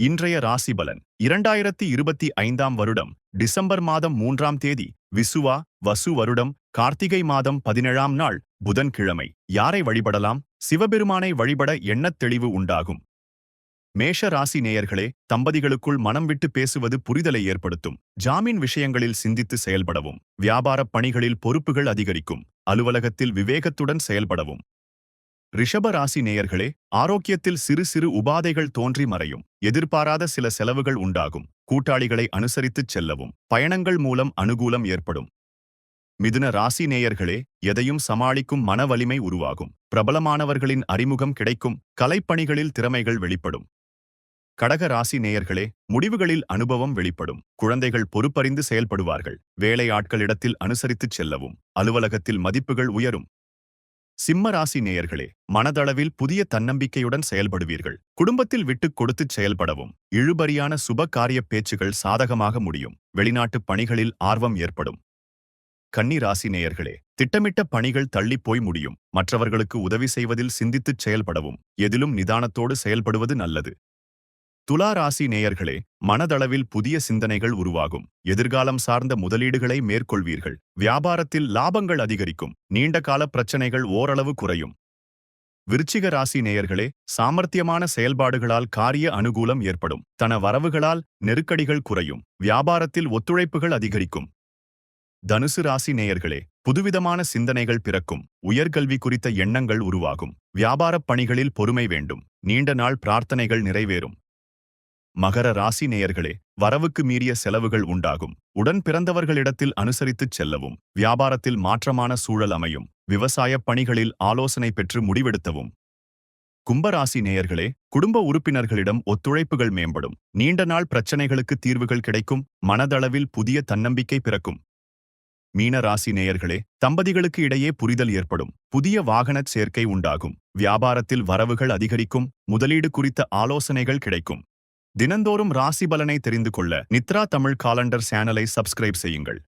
இன்றைய ராசி பலன் இரண்டாயிரத்தி இருபத்தி ஐந்தாம் வருடம் டிசம்பர் மாதம் மூன்றாம் தேதி விசுவா வசு வருடம் கார்த்திகை மாதம் பதினேழாம் நாள் புதன்கிழமை. யாரை வழிபடலாம்? சிவபெருமானை வழிபட எண்ணத் தெளிவு உண்டாகும். மேஷ ராசி நேயர்களே தம்பதிகளுக்குள் மனம் விட்டு பேசுவது புரிதலை ஏற்படுத்தும். ஜாமீன் விஷயங்களில் சிந்தித்து செயல்படவும். வியாபாரப் பணிகளில் பொறுப்புகள் அதிகரிக்கும். அலுவலகத்தில் விவேகத்துடன் செயல்படவும். ரிஷபராசி நேயர்களே ஆரோக்கியத்தில் சிறு சிறு உபாதைகள் தோன்றி மறையும். எதிர்பாராத சில செலவுகள் உண்டாகும். கூட்டாளிகளை அனுசரித்துச் செல்லவும். பயணங்கள் மூலம் அனுகூலம் ஏற்படும். மிதுன ராசி நேயர்களே எதையும் சமாளிக்கும் மன வலிமை உருவாகும். பிரபலமானவர்களின் அறிமுகம் கிடைக்கும். கலைப்பணிகளில் திறமைகள் வெளிப்படும். கடக ராசி நேயர்களே முடிவுகளில் அனுபவம் வெளிப்படும். குழந்தைகள் பொறுப்பறிந்து செயல்படுவார்கள். வேலையாட்களிடத்தில் அனுசரித்துச் செல்லவும். அலுவலகத்தில் மதிப்புகள் உயரும். சிம்ம ராசி நேயர்களே மனதளவில் புதிய தன்னம்பிக்கையுடன் செயல்படுவீர்கள். குடும்பத்தில் விட்டுக் கொடுத்துச் செயல்படவும் இழுபறியான சுப காரிய பேச்சுகள் சாதகமாக முடியும். வெளிநாட்டுப் பணிகளில் ஆர்வம் ஏற்படும். கன்னி ராசி நேயர்களே திட்டமிட்ட பணிகள் தள்ளிப்போய் முடியும். மற்றவர்களுக்கு உதவி செய்வதில் சிந்தித்துச் செயல்படவும் எதிலும் நிதானத்தோடு செயல்படுவது நல்லது. துலா ராசி நேயர்களே மனதளவில் புதிய சிந்தனைகள் உருவாகும். எதிர்காலம் சார்ந்த முதலீடுகளை மேற்கொள்வீர்கள். வியாபாரத்தில் லாபங்கள் அதிகரிக்கும். நீண்டகால பிரச்சனைகள் ஓரளவு குறையும். விருச்சிக ராசி நேயர்களே சாமர்த்தியமான செயல்பாடுகளால் காரிய அனுகூலம் ஏற்படும். தன வரவுகளால் நெருக்கடிகள் குறையும். வியாபாரத்தில் ஒத்துழைப்புகள் அதிகரிக்கும். தனுசு ராசி நேயர்களே புதுவிதமான சிந்தனைகள் பிறக்கும். உயர்கல்வி குறித்த எண்ணங்கள் உருவாகும். வியாபாரப் பணிகளில் பொறுமை வேண்டும். நீண்ட நாள் பிரார்த்தனைகள் நிறைவேறும். மகர ராசி நேயர்களே வரவுக்கு மீறிய செலவுகள் உண்டாகும். உடன் பிறந்தவர்களிடத்தில் அனுசரித்துச் செல்லவும். வியாபாரத்தில் மாற்றமான சூழல் அமையும். விவசாயப் பணிகளில் ஆலோசனை பெற்று முடிவெடுத்தவும். கும்பராசி நேயர்களே குடும்ப உறுப்பினர்களிடம் ஒத்துழைப்புகள் மேம்படும். நீண்ட நாள் பிரச்சனைகளுக்கு தீர்வுகள் கிடைக்கும். மனதளவில் புதிய தன்னம்பிக்கை பிறக்கும். மீன ராசி நேயர்களே தம்பதிகளுக்கு இடையே புரிதல் ஏற்படும். புதிய வாகனச் சேர்க்கை உண்டாகும். வியாபாரத்தில் வரவுகள் அதிகரிக்கும். முதலீடு குறித்த ஆலோசனைகள் கிடைக்கும். தினந்தோறும் ராசி பலனை தெரிந்து கொள்ள நித்ரா தமிழ் காலண்டர் சேனலை சப்ஸ்கிரைப் செய்யுங்கள்.